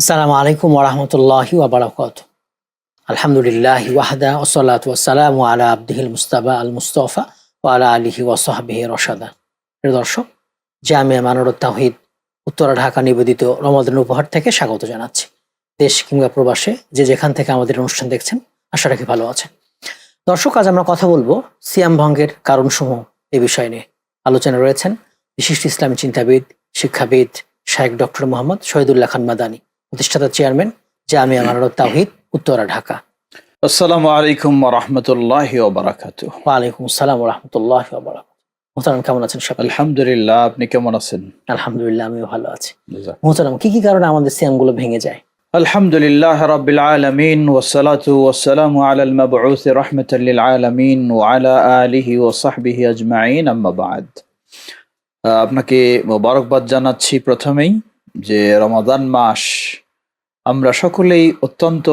আসসালামু আলাইকুম ওরহমতুল্লাহি ওবরাকাত আলহামদুলিল্লাহ ওয়াহদা ওসলাত ওয়াসালাম আলা আব্দিহিল মুস্তাবা আল মুস্তফা ও আলা আলিহি ওয়াসাহাবিহি রসাদা প্রিয় দর্শক, জামিয়া মানরত তাহিদ উত্তরা ঢাকা নিবেদিত রমাদান উপহার থেকে স্বাগত জানাচ্ছি। দেশ কিংবা প্রবাসে যে যেখান থেকে আমাদের অনুষ্ঠান দেখছেন, আশা রাখি ভালো আছেন। দর্শক, আজ আমরা কথা বলব সিয়াম ভঙ্গের কারণসমূহ এ বিষয় নিয়ে। আলোচনা রয়েছেন বিশিষ্ট ইসলামী চিন্তাবিদ, শিক্ষাবিদ শাহেক ডক্টর মোহাম্মদ শহীদুল্লাহ খান মাদানী। প্রতিষ্ঠাতা চেয়ারম্যান জামিয়া মানরত তাহিদ উত্তরা ঢাকা। আসসালামু আলাইকুম রহমতুল্লাহ ওবরাকাত ওয়ালাইকুম আসসালাম রহমতুল্লাহ মোহতারাম কেমন আছেন সকাল? আলহামদুলিল্লাহ আপনি কেমন আছেন? আলহামদুলিল্লাহ আমিও ভালো আছি। মোহতারাম কি কি কারণে আমাদের সিয়ামগুলো ভেঙে যায়? আলহামদুলিল্লাহ রাব্বিল আলামিন ওয়াসসালাতু ওয়াসসালামু আলাল মাবউস রাহমাতাল লিল আলামিন ওয়া আলা আলিহি ওয়া সাহবিহি আজমাইন আম্মা বাদ। আপনাকে মোবারকবাদ জানাচ্ছি প্রথমেই যে রমাদান মাস আমরা সকলেই অত্যন্ত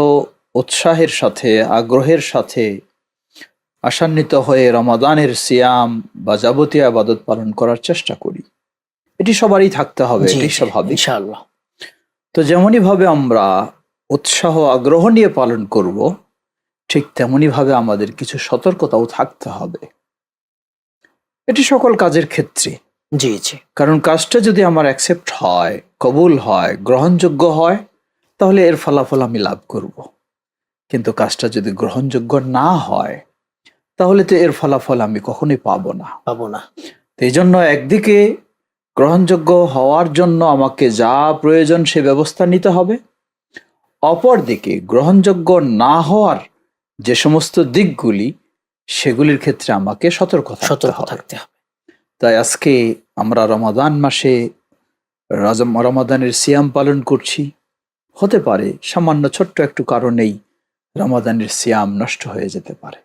উৎসাহের সাথে আগ্রহের সাথে আশান্বিত হয়ে রমাদানের সিয়াম বা যাবতীয় আবাদত পালন করার চেষ্টা করি। এটি সবারই থাকতে হবে এটি স্বাভাবিক। ইনশাআল্লাহ। তো যেমনই ভাবে আমরা উৎসাহ আগ্রহ নিয়ে পালন করব ঠিক তেমনি ভাবে আমাদের কিছু সতর্কতাও থাকতে হবে। এটি সকল কাজের ক্ষেত্রে। জি জি। কারণ কাজটা যদি আমার অ্যাকসেপ্ট হয় কবুল হয় গ্রহণযোগ্য হয় তাহলে এর ফলাফল আমি লাভ করব। কিন্তু কাজটা যদি গ্রহণযোগ্য না হয় তাহলে তো এর ফলাফল আমি কখনোই পাবো না। পাবো না। এই জন্য একদিকে গ্রহণযোগ্য হওয়ার জন্য আমাকে যা প্রয়োজন সে ব্যবস্থা নিতে হবে। অপরদিকে গ্রহণযোগ্য না হওয়ার যে সমস্ত দিকগুলি সেগুলির ক্ষেত্রে আমাকে সতর্ক সতর্ক থাকতে হবে। তাই আজকে আমরা রমাদান মাসে রমাদানের সিয়াম পালন করছি। হতে পারে সামান্য ছোট্ট একটু কারণেই রমাদানের সিয়াম নষ্ট হয়ে যেতে পারে।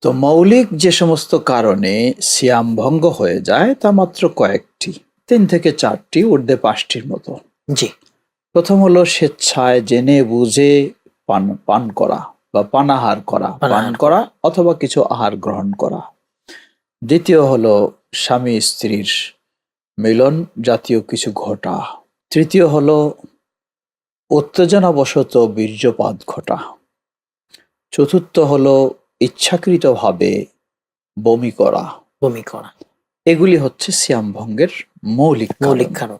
তো মৌলিক যে সমস্ত কারণে সিয়াম ভঙ্গ হয়ে যায় তা মাত্র কয়েকটি। তিন থেকে চারটি ঊর্ধ্বে পাঁচটির মতো। জি। প্রথম হলো স্বেচ্ছায় জেনে বুঝে পান পান করা বা পানাহার করা পান করা। অথবা কিছু আহার গ্রহণ করা। দ্বিতীয় হলো স্বামী স্ত্রীর মিলন জাতীয় কিছু ঘটা। তৃতীয় হলো উত্তেজনাবশত বীর্যপাত ঘটা। চতুর্থ হলো ইচ্ছাকৃতভাবে বমি করা। বমি করা। এগুলি হচ্ছে সিয়াম ভঙ্গের মৌলিক মৌলিক কারণ।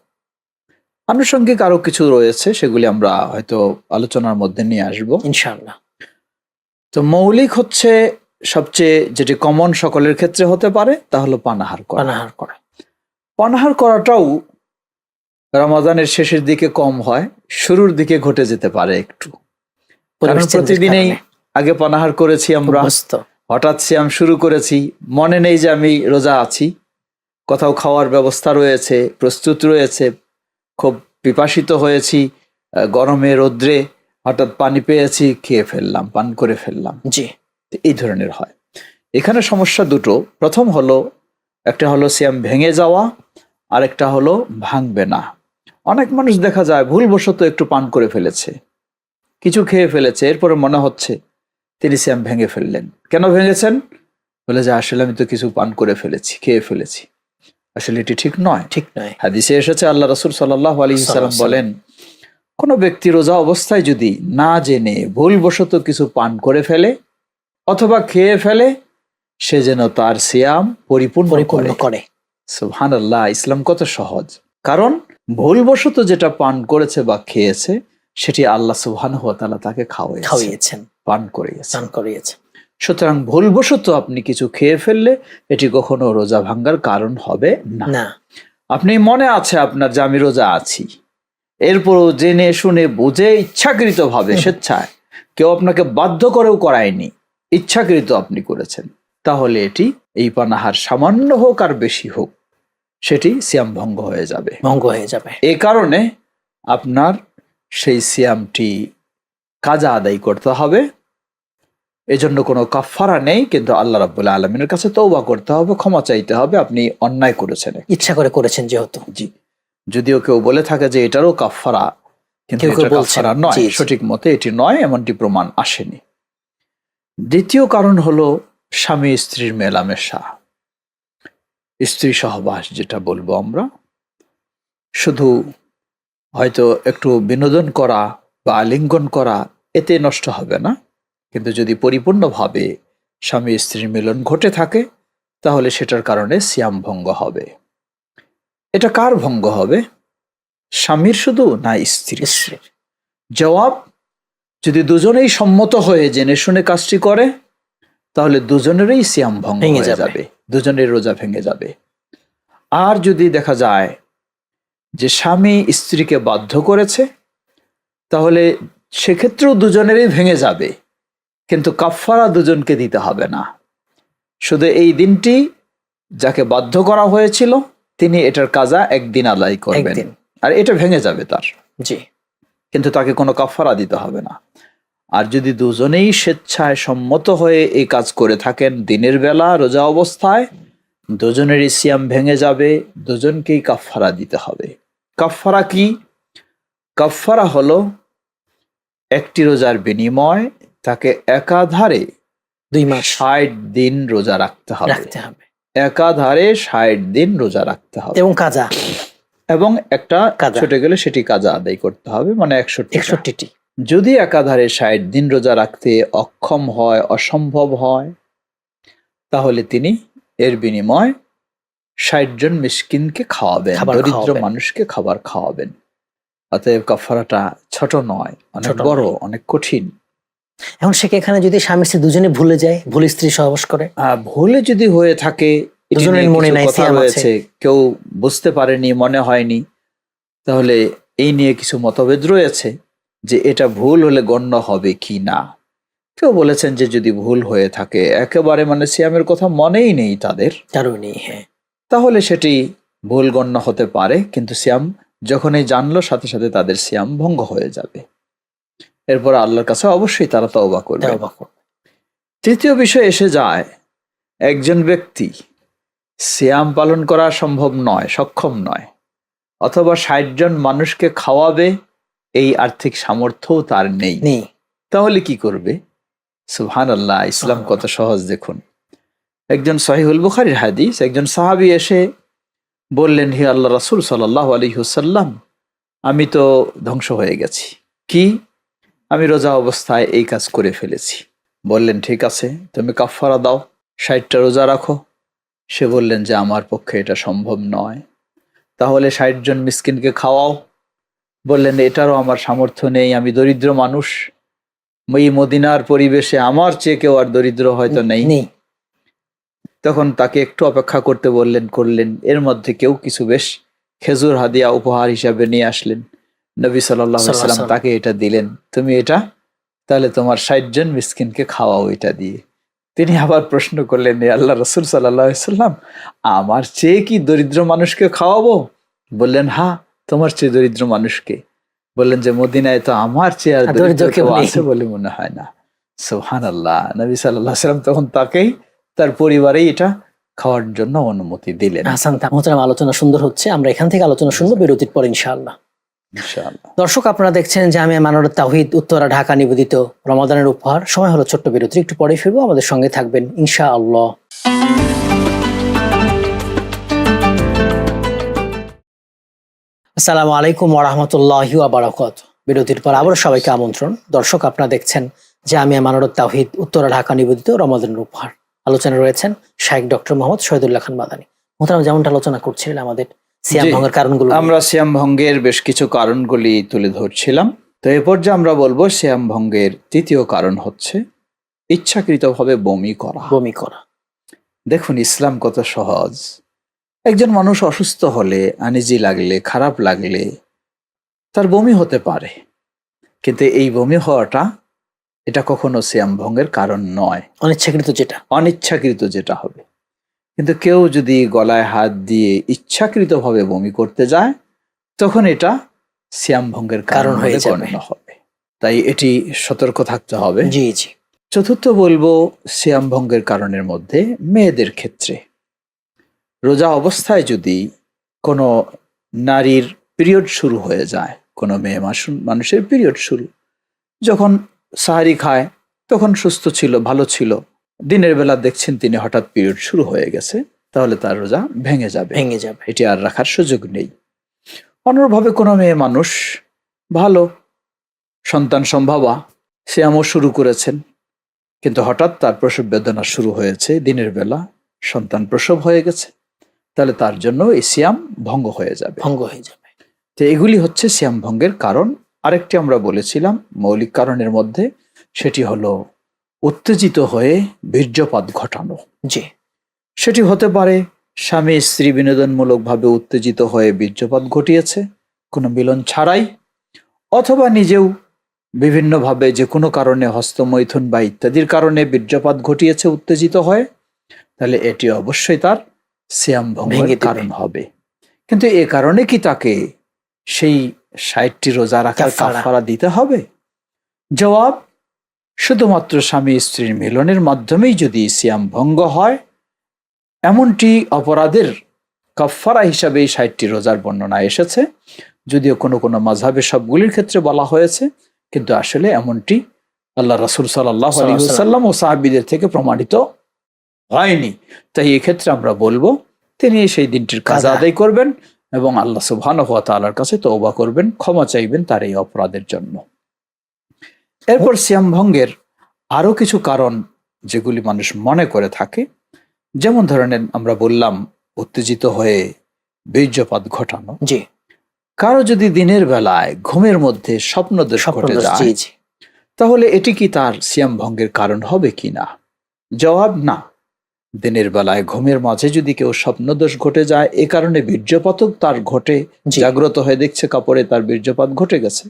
আনুষঙ্গিক আরও কিছু রয়েছে সেগুলি আমরা হয়তো আলোচনার মধ্যে নিয়ে আসব। ইনশাআল্লাহ। তো মৌলিক হচ্ছে সবচেয়ে যেটি কমন সকলের ক্ষেত্রে হতে পারে তা হলো পানাহার করা। পানাহার করা। পানাহার করাটাও রমাদানের শেষের দিকে কম হয় শুরুর দিকে ঘটে যেতে পারে একটু। কারণ প্রতিদিনেই আগে পানাহার করেছি আমরা হঠাৎ সিয়াম শুরু করেছি মনে নেই যে আমি রোজা আছি। কোথাও খাওয়ার ব্যবস্থা রয়েছে প্রস্তুত রয়েছে খুব পিপাসিত হয়েছি গরমে রোদ্রে হঠাৎ পানি পেয়েছি খেয়ে ফেললাম পান করে ফেললাম। জি। এই ধরনের হয়। এখানে সমস্যা দুটো। প্রথম হলো একটা হলো সিয়াম ভেঙে যাওয়া আর একটা হলো ভাঙবে না। অনেক মানুষ দেখা যায় ভুলবশত একটু পান করে ফেলেছে। কিছু খেয়ে ফেলেছে এরপরে মনে হচ্ছে তিনি সিয়াম ভেঙে ফেললেন। কেন ভেঙেছেন? বলে যে আসলে আমি তো কিছু পান করে ফেলেছি খেয়ে ফেলেছি। আসলে এটি ঠিক নয়। ঠিক নয়। হাদিসে এসেছে আল্লাহ রসুল সাল্লাহ আলী সাল্লাম বলেন কোনো ব্যক্তি রোজা অবস্থায় যদি না জেনে ভুলবশত কিছু পান করে ফেলে অথবা খেয়ে ফেলে সে যেন তার সিয়াম পরিপূর্ণ করে। করে। আল্লাহ ইসলাম কত সহজ। কারণ ভুলবশত যেটা পান করেছে বা খেয়েছে সেটি আল্লাহ সুবহান তাআলা তাকে খাওয়াইছে খাওয়িয়েছেন পান করিয়েছে করিয়েছেন। সুতরাং ভুলবশত আপনি কিছু খেয়ে ফেললে এটি কখনো রোজা ভাঙ্গার কারণ হবে না। না। আপনি মনে আছে আপনার যে আমি রোজা আছি। এরপরও জেনে শুনে বুঝে ইচ্ছাকৃত ভাবে স্বেচ্ছায় কেউ আপনাকে বাধ্য করেও করায়নি ইচ্ছাকৃত আপনি করেছেন। তাহলে এটি এই পানাহার সামান্য হোক আর বেশি হোক। সেটি সিয়াম ভঙ্গ হয়ে যাবে। ভঙ্গ হয়ে যাবে। এ কারণে আপনার সেই সিয়ামটি কাজা আদায় করতে হবে। এজন্য কোনো কাফারা নেই কিন্তু আল্লাহ রাবুল্লাহ আলমিনের কাছে তৌবা করতে হবে ক্ষমা চাইতে হবে আপনি অন্যায় করেছেন। ইচ্ছা করে করেছেন যেহেতু। জি। যদিও কেউ বলে থাকে যে এটারও কাফারা কিন্তু কাফারা নয়। সঠিক মতে এটি নয় এমনটি প্রমাণ আসেনি। দ্বিতীয় কারণ হলো স্বামী স্ত্রীর মেলামেশা। স্ত্রী সহবাস যেটা বলব আমরা। শুধু হয়তো একটু বিনোদন করা বা আলিঙ্গন করা এতে নষ্ট হবে না। কিন্তু যদি পরিপূর্ণভাবে স্বামী স্ত্রীর মিলন ঘটে থাকে তাহলে সেটার কারণে সিয়াম ভঙ্গ হবে। এটা কার ভঙ্গ হবে? স্বামীর শুধু না স্ত্রী স্ত্রীর। জবাব যদি দুজনেই সম্মত হয়ে জেনে শুনে কাজটি করে তাহলে দুজনেরই সিয়াম ভঙ্গ হয়ে যাবে। দুজনের রোজা ভেঙে যাবে। আর যদি দেখা যায় যে স্বামী স্ত্রীকে বাধ্য করেছে তাহলে সেক্ষেত্রেও দুজনেরই ভেঙে যাবে। কিন্তু কাফফারা দুজনকে দিতে হবে না। শুধু এই দিনটি যাকে বাধ্য করা হয়েছিল তিনি এটার কাজা একদিন আদায় করবেন। আর এটা ভেঙে যাবে তার। জি। কিন্তু তাকে কোনো কাফারা দিতে হবে না। আর যদি দুজনেই স্বেচ্ছায় সম্মত হয়ে এই কাজ করে থাকেন দিনের বেলা রোজা অবস্থায় দুজনেরই সিয়াম ভেঙে যাবে দুজনকেই কাফারা দিতে হবে। কাফারা কি? কাফারা হলো একটি রোজার বিনিময় তাকে একাধারে দুই মাস। ষাট দিন রোজা রাখতে হবে। রাখতে হবে। একাধারে ষাট দিন রোজা রাখতে হবে। এবং কাজা। এবং একটা কাজা। ছুটে গেলে সেটি কাজা আদায় করতে হবে মানে একষট্টি একষট্টিটি। যদি একাধারে ষাট দিন রোজা রাখতে অক্ষম হয় অসম্ভব হয় তাহলে তিনি এর বিনিময় ষাট জন মিসকিনকে খাওয়াবেন দরিদ্র মানুষকে খাবার খাওয়াবেন। অতএব কাফারাটা ছোট নয় অনেক বড় অনেক কঠিন। এখন সে এখানে যদি স্বামী স্ত্রী দুজনে ভুলে যায় ভুল স্ত্রী সহবাস করে? ভুলে যদি হয়ে থাকে মনে নাই, সিয়াম কেউ বুঝতে পারেনি মনে হয়নি তাহলে এই নিয়ে কিছু মতভেদ রয়েছে। যে এটা ভুল হলে গণ্য হবে কি না? কেউ বলেছেন যে যদি ভুল হয়ে থাকে একেবারে মানে সিয়ামের কথা মনেই নেই তাদের। নেই হ্যাঁ। তাহলে সেটি ভুল গণ্য হতে পারে কিন্তু সিয়াম যখনই জানলো সাথে সাথে তাদের সিয়াম ভঙ্গ হয়ে যাবে। এরপর আল্লাহর কাছে অবশ্যই তারা তাওবা করবে। তৃতীয় বিষয় এসে যায় একজন ব্যক্তি সিয়াম পালন করা সম্ভব নয় সক্ষম নয় অথবা ষাট জন মানুষকে খাওয়াবে এই আর্থিক সামর্থ্যও তার নেই। নেই। তাহলে কি করবে? সুহান আল্লাহ ইসলাম কত সহজ দেখুন। একজন সহিহুল বুখারির হাদিস একজন সাহাবি এসে বললেন হে আল্লাহ রাসুল সাল্লাহ আলী হুসাল্লাম আমি তো ধ্বংস হয়ে গেছি। কি? আমি রোজা অবস্থায় এই কাজ করে ফেলেছি। বললেন ঠিক আছে তুমি কাফারা দাও ষাটটা রোজা রাখো। সে বললেন যে আমার পক্ষে এটা সম্ভব নয়। তাহলে ষাট জন মিসকিনকে খাওয়াও। বললেন এটারও আমার সামর্থ্য নেই আমি দরিদ্র মানুষ। এই মদিনার পরিবেশে আমার চেয়ে কেউ আর দরিদ্র হয়তো নেই। নেই। তখন তাকে একটু অপেক্ষা করতে বললেন করলেন। এর মধ্যে কেউ কিছু বেশ খেজুর হাদিয়া উপহার হিসাবে নিয়ে আসলেন। নবী সাল্লাম তাকে এটা দিলেন তুমি এটা তাহলে তোমার ষাট জন মিসকিনকে খাওয়াও এটা দিয়ে। তিনি আবার প্রশ্ন করলেন "এ আল্লাহ রসুল সাল্লাহ সাল্লাম আমার চেয়ে কি দরিদ্র মানুষকে খাওয়াবো? বললেন হ্যাঁ তোমার চেয়ে দরিদ্র মানুষকে? বললেন যে মদিনায় তো আমার চেয়ে আর আছে বলে মনে হয় না। সোহান আল্লাহ নবী সাল্লাহ সাল্লাম তখন তাকেই তার পরিবারেই এটা খাওয়ার জন্য অনুমতি দিলেন। হাসান মোহতারাম আলোচনা সুন্দর হচ্ছে। আমরা এখান থেকে আলোচনা শুনব বিরতির পর ইনশাআল্লাহ। ইনশাআল্লাহ। দর্শক আপনারা দেখছেন জামিয়া মানোর তাহিদ উত্তরা ঢাকা নিবেদিত রমাদানের উপহার। সময় হলো ছোট্ট বিরতি একটু পরে ফিরবো। আমাদের সঙ্গে থাকবেন ইনশা আসসালামু আলাইকুম ওরহামতুল্লাহি আবরাকাত বিরতির পর আবার সবাইকে আমন্ত্রণ। দর্শক আপনারা দেখছেন জামিয়া মানোর তাহিদ উত্তরা ঢাকা নিবেদিত রমাদানের উপহার আলোচনা রয়েছেন শাহেক ডক্টর মোহাম্মদ শহীদুল্লাহ খান মাদানী। মোহতারাম যেমনটা আলোচনা করছিলেন আমাদের সিয়াম। ভঙ্গের কারণগুলো আমরা শ্যাম ভঙ্গের বেশ কিছু কারণগুলি তুলে ধরছিলাম। তো এ পর্যায়ে আমরা বলব শ্যাম ভঙ্গের তৃতীয় কারণ হচ্ছে ইচ্ছাকৃতভাবে বমি করা। বমি করা। দেখুন ইসলাম কত সহজ। একজন মানুষ অসুস্থ হলে আনিজি লাগলে খারাপ লাগলে তার বমি হতে পারে। কিন্তু এই বমি হওয়াটা এটা কখনো শ্যাম ভঙ্গের কারণ নয়। অনিচ্ছাকৃত যেটা। অনিচ্ছাকৃত যেটা হবে। কিন্তু কেউ যদি গলায় হাত দিয়ে ইচ্ছাকৃতভাবে বমি করতে যায় তখন এটা শ্যাম ভঙ্গের কারণ হয়ে যাবে। গণ্য হবে। তাই এটি সতর্ক থাকতে হবে। জি জি। চতুর্থ বলব শ্যাম ভঙ্গের কারণের মধ্যে মেয়েদের ক্ষেত্রে। রোজা অবস্থায় যদি কোনো নারীর পিরিয়ড শুরু হয়ে যায় কোনো মেয়ে মাসু- মানুষের পিরিয়ড শুরু যখন সাহারি খায় তখন সুস্থ ছিল ভালো ছিল দিনের বেলা দেখছেন তিনি হঠাৎ পিরিয়ড শুরু হয়ে গেছে তাহলে তার রোজা ভেঙে যাবে। ভেঙে যাবে। এটি আর রাখার সুযোগ নেই। অনুরূপভাবে কোনো মেয়ে মানুষ ভালো সন্তান সম্ভাবা শ্যামও শুরু করেছেন কিন্তু হঠাৎ তার প্রসব বেদনা শুরু হয়েছে দিনের বেলা সন্তান প্রসব হয়ে গেছে। তাহলে তার জন্য এই সিয়াম ভঙ্গ হয়ে যাবে। ভঙ্গ হয়ে যাবে। তো এগুলি হচ্ছে শ্যাম ভঙ্গের কারণ। আরেকটি আমরা বলেছিলাম মৌলিক কারণের মধ্যে সেটি হলো উত্তেজিত হয়ে বীর্যপাত ঘটানো। জি। সেটি হতে পারে স্বামী স্ত্রী বিনোদনমূলকভাবে উত্তেজিত হয়ে বীর্যপাত ঘটিয়েছে কোনো মিলন ছাড়াই অথবা নিজেও বিভিন্নভাবে যে কোনো কারণে হস্তমৈথুন বা ইত্যাদির কারণে বীর্যপাত ঘটিয়েছে উত্তেজিত হয়ে তাহলে এটি অবশ্যই তার শ্যাম ভঙ্গের কারণ হবে। কিন্তু এ কারণে কি তাকে সেই ষাটটি রোজা রাখার কাফারা। দিতে হবে? জবাব শুধুমাত্র স্বামী স্ত্রীর মিলনের মাধ্যমেই যদি সিয়াম ভঙ্গ হয় এমনটি অপরাধের কাফারা হিসাবে এই ষাটটি রোজার বর্ণনা এসেছে। যদিও কোনো কোনো মাঝহাবে সবগুলির ক্ষেত্রে বলা হয়েছে কিন্তু আসলে এমনটি আল্লাহ রসুল সাল্লাহ আলী সাল্লাম ও সাহাবিদের থেকে প্রমাণিত হয়নি। তাই এক্ষেত্রে আমরা বলব তিনি সেই দিনটির কাজ আদায় করবেন এবং আল্লাহ সুবহান হওয়া তালার কাছে তওবা করবেন ক্ষমা চাইবেন তার এই অপরাধের জন্য। এরপর সিয়াম ভঙ্গের আরও কিছু কারণ যেগুলি মানুষ মনে করে থাকে। যেমন ধরনের আমরা বললাম উত্তেজিত হয়ে বীর্যপাত ঘটানো। জি। কারও যদি দিনের বেলায় ঘুমের মধ্যে স্বপ্ন ঘটে জি যায় তাহলে এটি কি তার সিয়াম ভঙ্গের কারণ হবে কি না জবাব না। দিনের বেলায় ঘুমের মাঝে যদি কেউ স্বপ্নদোষ ঘটে যায় এ কারণে বীর্যপাতক তার ঘটে জাগ্রত হয়ে দেখছে কাপড়ে তার বীর্যপাত ঘটে গেছে।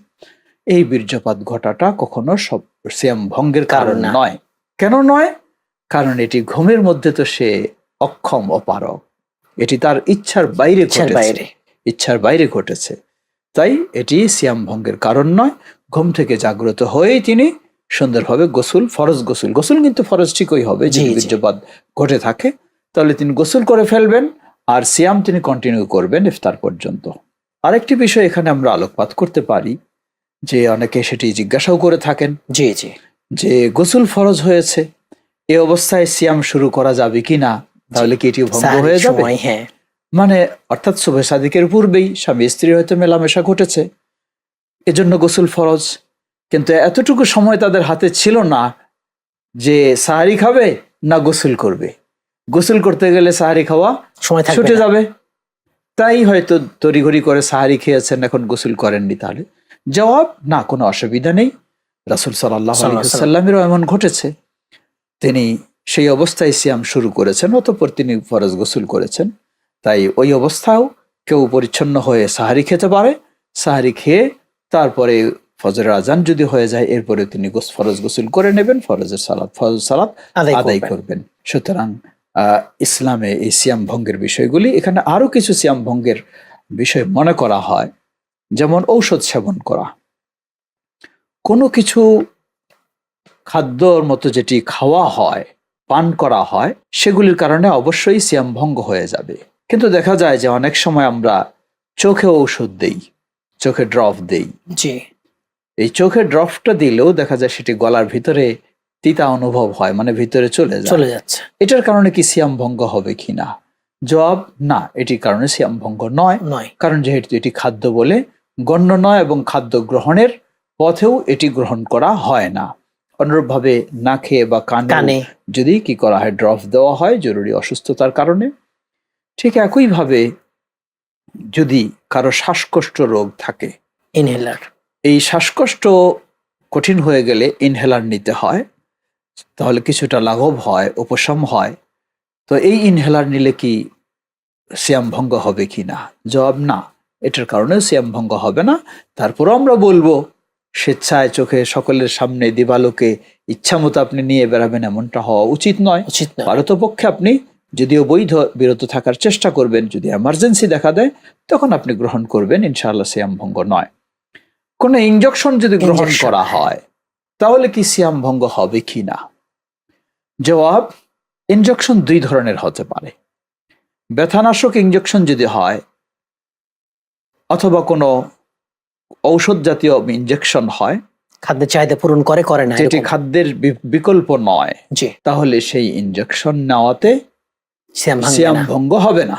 এই বীর্যপাত ঘটাটা কখনো সব সিয়াম ভঙ্গের কারণ নয়। কেন নয়? কারণ এটি ঘুমের মধ্যে তো সে অক্ষম অপারক এটি তার ইচ্ছার বাইরে ঘটেছে। বাইরে। ইচ্ছার বাইরে ঘটেছে। তাই এটি সিয়াম ভঙ্গের কারণ নয়। ঘুম থেকে জাগ্রত হয়েই তিনি সুন্দরভাবে গোসল ফরজ গোসল। গোসল কিন্তু ফরজ ঠিকই হবে যে বীর্যপাত ঘটে থাকে। তাহলে তিনি গোসল করে ফেলবেন আর সিয়াম তিনি কন্টিনিউ করবেন ইফতার পর্যন্ত। আরেকটি বিষয় এখানে আমরা আলোকপাত করতে পারি যে অনেকে সেটি জিজ্ঞাসাও করে থাকেন জি জি। যে গোসল ফরজ হয়েছে এ অবস্থায় সিয়াম শুরু করা যাবে কি না? তাহলে কি এটি ভঙ্গ হয়ে যাবে? হ্যাঁ। মানে অর্থাৎ শুভে সাদিকের পূর্বেই স্বামী স্ত্রী হয়তো মেলামেশা ঘটেছে। এজন্য গোসল ফরজ কিন্তু এতটুকু সময় তাদের হাতে ছিল না যে সাহারি খাবে না গোসল করবে। গোসল করতে গেলে সাহারি খাওয়া সময় ছুটে যাবে। তাই হয়তো তড়িঘড়ি করে সাহারি খেয়েছেন এখন গোসল করেননি তাহলে। জবাব না কোনো অসুবিধা নেই। রাসুল সাল্লাহ সাল্লাল্লাহু সাল্লামেরও এমন ঘটেছে। তিনি সেই অবস্থায় সিয়াম শুরু করেছেন অতঃপর তিনি ফরজ গোসল করেছেন। তাই ওই অবস্থাও কেউ পরিচ্ছন্ন হয়ে সাহারি খেতে পারে। সাহারি খেয়ে তারপরে ফজরের আজান যদি হয়ে যায় এরপরে তিনি ফরজ গোসল করে নেবেন ফরজের সালাদ ফরজ সালাদ আদায় করবেন। সুতরাং ইসলামে এই সিয়াম ভঙ্গের বিষয়গুলি এখানে আরও কিছু সিয়াম ভঙ্গের বিষয় মনে করা হয়। যেমন ঔষধ সেবন করা। কোনো কিছু খাদ্যর মতো যেটি খাওয়া হয় পান করা হয় সেগুলির কারণে অবশ্যই সিয়াম ভঙ্গ হয়ে যাবে। কিন্তু দেখা যায় যে অনেক সময় আমরা চোখে ঔষধ দেই চোখে ড্রপ দেই। জি। এই চোখে ড্রপটা দিলেও দেখা যায় সেটি গলার ভিতরে তিতা অনুভব হয় মানে ভিতরে চলে যায়। চলে যাচ্ছে। এটার কারণে কি সিয়াম ভঙ্গ হবে কিনা জবাব না এটির কারণে সিয়াম ভঙ্গ নয়। নয়। কারণ যেহেতু এটি খাদ্য বলে গণ্য নয় এবং খাদ্য গ্রহণের পথেও এটি গ্রহণ করা হয় না। অনুরূপভাবে না খেয়ে বা কানে কানে। যদি কি করা হয় ড্রপ দেওয়া হয় জরুরি অসুস্থতার কারণে। ঠিক একইভাবে যদি কারও শ্বাসকষ্ট রোগ থাকে ইনহেলার। এই শ্বাসকষ্ট কঠিন হয়ে গেলে ইনহেলার নিতে হয় তাহলে কিছুটা লাঘব হয় উপশম হয়। তো এই ইনহেলার নিলে কি শ্যাম ভঙ্গ হবে কি না? জবাব না। এটার কারণে শ্যাম ভঙ্গ হবে না। তারপরও আমরা বলব স্বেচ্ছায় চোখে সকলের সামনে দিবালোকে ইচ্ছা মতো আপনি নিয়ে বেড়াবেন এমনটা হওয়া উচিত নয়। উচিত না পারতপক্ষে আপনি যদিও বৈধ বিরত থাকার চেষ্টা করবেন যদি এমার্জেন্সি দেখা দেয় তখন আপনি গ্রহণ করবেন ইনশাআল্লাহ সিয়াম ভঙ্গ নয়। কোনো ইনজেকশন যদি গ্রহণ করা হ্যাঁ। তাহলে কি সিয়াম ভঙ্গ হবে কি না? জবাব ইনজেকশন দুই ধরনের হতে পারে। ব্যথানাশক ইনজেকশন যদি হয় অথবা কোনো ঔষধ জাতীয় ইনজেকশন হয় খাদ্যের চাহিদা পূরণ করে করে না যেটি খাদ্যের বিকল্প নয় তাহলে সেই ইনজেকশন নেওয়াতে শ্যাম সিয়াম ভঙ্গ হবে না।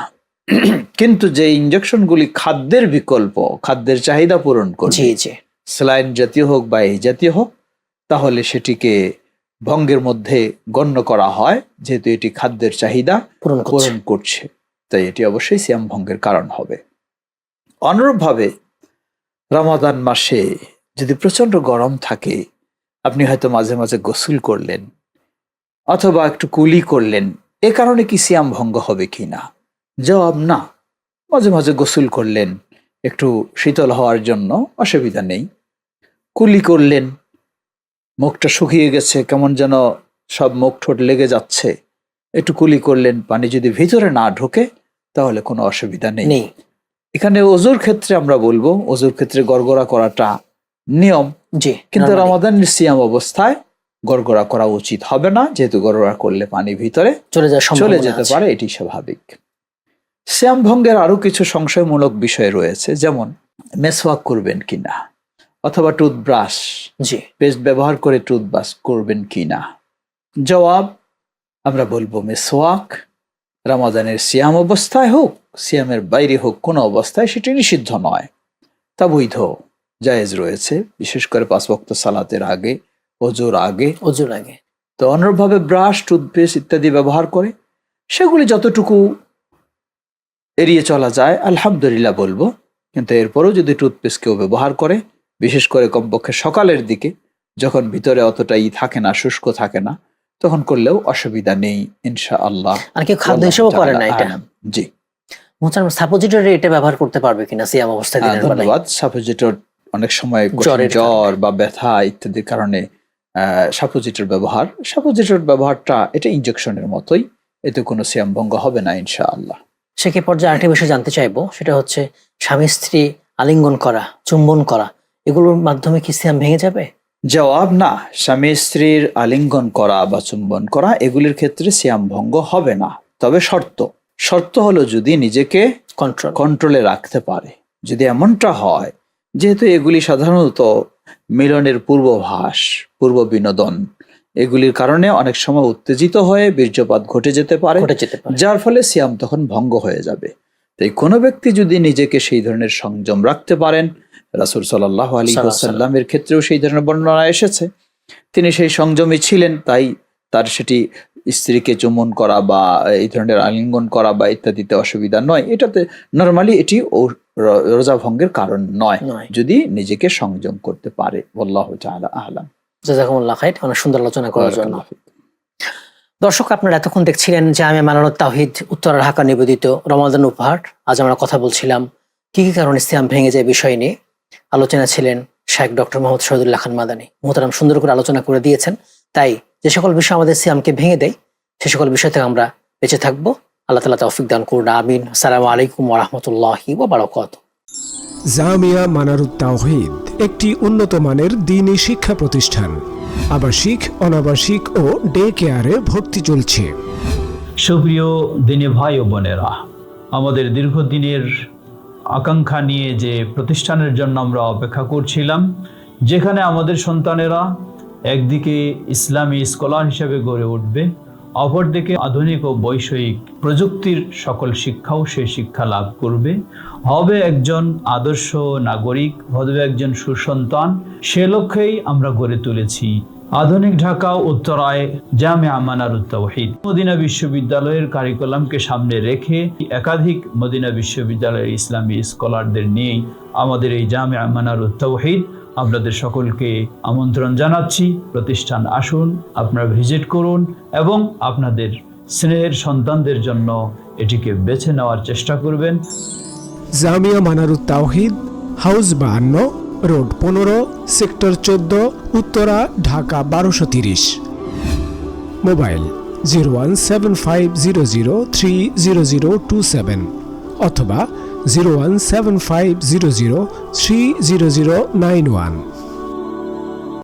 কিন্তু যে ইঞ্জেকশনগুলি খাদ্যের বিকল্প খাদ্যের চাহিদা পূরণ জি জি। স্যালাইন জাতীয় হোক বা এই জাতীয় হোক তাহলে সেটিকে ভঙ্গের মধ্যে গণ্য করা হয় যেহেতু এটি খাদ্যের চাহিদা পূরণ করছে। তাই এটি অবশ্যই সিয়াম ভঙ্গের কারণ হবে। অনুরূপভাবে রমাদান মাসে যদি প্রচণ্ড গরম থাকে আপনি হয়তো মাঝে মাঝে গোসল করলেন অথবা একটু কুলি করলেন এ কারণে কি সিয়াম ভঙ্গ হবে কি না জবাব না। মাঝে মাঝে গোসল করলেন একটু শীতল হওয়ার জন্য অসুবিধা নেই। কুলি করলেন মুখটা শুকিয়ে গেছে কেমন যেন সব মুখ ঠোঁট লেগে যাচ্ছে। একটু কুলি করলেন পানি যদি ভিতরে না ঢোকে তাহলে কোনো অসুবিধা নেই। এখানে অজুর ক্ষেত্রে আমরা বলব অজুর ক্ষেত্রে গড়গড়া করাটা নিয়ম। জি কিন্তু রমাদানের সিয়াম অবস্থায় গড়গড়া করা উচিত হবে না যেহেতু গড়গড়া করলে পানি ভিতরে চলে চলে যেতে পারে এটি স্বাভাবিক। শ্যাম ভঙ্গের আরও কিছু সংশয়মূলক বিষয় রয়েছে যেমন মেসওয়াক করবেন কিনা? অথবা টুথব্রাশ জি। পেস্ট ব্যবহার করে টুথব্রাশ করবেন কি না জবাব আমরা বলব মেসওয়াক। রামাদানের সিয়াম অবস্থায় হোক সিয়ামের বাইরে হোক কোনো অবস্থায় সেটি নিষিদ্ধ নয়। তা বৈধ জায়েজ রয়েছে বিশেষ করে পাঁচ বক্ত সালাতের আগে অজুর আগে। অজুর আগে। তো অনুরূপভাবে ব্রাশ টুথপেস্ট ইত্যাদি ব্যবহার করে সেগুলি যতটুকু এড়িয়ে চলা যায় আলহামদুলিল্লাহ বলব। কিন্তু এরপরেও যদি টুথপেস্ট কেউ ব্যবহার করে বিশেষ করে কমপক্ষে সকালের দিকে যখন ভিতরে অতটা ই থাকে না শুষ্ক থাকে না তখন করলেও অসুবিধা নেই ইনশা আল্লাহ আর কেউ খাদ্য হিসেবেও করে না এটা? জি। মোহতারাম সাপোজিটরি এটা ব্যবহার করতে পারবে কিনা? সিয়াম অবস্থায় হ্যাঁ, দিনের বেলায়। ধন্যবাদ। সাপোজিটর অনেক সময় জ্বর বা ব্যথা ইত্যাদির কারণে সাপোজিটর ব্যবহার। সাপোজিটর ব্যবহারটা এটা ইনজেকশনের মতোই এতে কোনো সিয়াম ভঙ্গ হবে না ইনশা আল্লাহ সেকে পর্যায়ে আরেকটি বিষয় জানতে চাইব? সেটা হচ্ছে স্বামী স্ত্রী আলিঙ্গন করা চুম্বন করা এগুলোর মাধ্যমে কি সিয়াম ভেঙে যাবে? জবাব না। স্বামী স্ত্রীর আলিঙ্গন করা বা চুম্বন করা এগুলির ক্ষেত্রে সিয়াম ভঙ্গ হবে না। তবে শর্ত শর্ত হলো যদি নিজেকে কন্ট্রোল কন্ট্রোলে রাখতে পারে। যদি এমনটা হয় যেহেতু এগুলি সাধারণত মিলনের পূর্বভাস পূর্ব বিনোদন এগুলির কারণে অনেক সময় উত্তেজিত হয়ে বীর্যপাত ঘটে যেতে পারে যার ফলে সিয়াম তখন ভঙ্গ হয়ে যাবে। তাই কোনো ব্যক্তি যদি নিজেকে সেই ধরনের সংযম রাখতে পারেন রাসুল সাল্লাহ আলী সাল্লামের ক্ষেত্রেও সেই ধরনের বর্ণনা এসেছে। তিনি সেই সংযমী ছিলেন তাই তার সেটি স্ত্রীকে চুমন করা বা এই ধরনের আলিঙ্গন করা বা ইত্যাদিতে অসুবিধা নয়। এটাতে নর্মালি এটি ও- রোজা ভঙ্গের কারণ নয়। যদি নিজেকে সংযম করতে পারে। আল্লাহ তাআলা আহলাম জাজাকুমুল্লাহ খাইর অনেক সুন্দর আলোচনা করার জন্য। দর্শক আপনারা এতক্ষণ দেখছিলেন যে আমি মালানত তাহিদ উত্তর ঢাকা নিবেদিত রমাদান উপহার। আজ আমরা কথা বলছিলাম কি কি কারণে সিয়াম ভেঙে যায় বিষয় নিয়ে। আলোচনা ছিলেন শেখ ডক্টর মোহাম্মদ শহীদুল্লাহ খান মাদানী। মোহতারাম সুন্দর করে আলোচনা করে দিয়েছেন। তাই যে সকল বিষয় আমাদের সিয়ামকে ভেঙে দেয় সে সকল বিষয় থেকে আমরা বেঁচে থাকব। আল্লাহ তালা তৌফিক দান করুন আমিন। আসসালামু আলাইকুম ওরহমতুল্লাহি ওবরাকাত জামিয়া মানারুত তাওহিদ, একটি উন্নত মানের দিনী শিক্ষা প্রতিষ্ঠান। আবাসিক, অনাবাসিক ও ডে কেয়ারে ভর্তি চলছে। সুপ্রিয় দিনে ভাই ও বোনেরা, আমাদের দীর্ঘদিনের আকাঙ্ক্ষা নিয়ে যে প্রতিষ্ঠানের জন্য আমরা অপেক্ষা করছিলাম, যেখানে আমাদের সন্তানেরা একদিকে ইসলামী স্কলার হিসেবে গড়ে উঠবে অপরদিকে আধুনিক ও বৈষয়িক প্রযুক্তির সকল শিক্ষাও সেই শিক্ষা লাভ করবে। হবে একজন আদর্শ নাগরিক, হবে একজন সুসন্তান, সে লক্ষ্যেই আমরা গড়ে তুলেছি। আধুনিক ঢাকা উত্তরায় জামে আমানারুত তাওহীদ মদিনা বিশ্ববিদ্যালয়ের কারিকুলামকে সামনে রেখে একাধিক মদিনা বিশ্ববিদ্যালয়ের ইসলামী স্কলারদের নিয়েই আমাদের এই জামে আমানারুত তাওহীদ আপনাদের সকলকে আমন্ত্রণ জানাচ্ছি। প্রতিষ্ঠান আসুন, আপনারা ভিজিট করুন এবং আপনাদের স্নেহের সন্তানদের জন্য এটিকে বেছে নেওয়ার চেষ্টা করবেন। জামিয়া মানারুত তাওহিদ, হাউস বাহান্ন, রোড পনেরো, সেক্টর চোদ্দ, উত্তরা, ঢাকা বারোশো তিরিশ। Mobile zero one seven five zero zero three zero zero two seven অথবা zero one seven five zero zero three zero zero nine one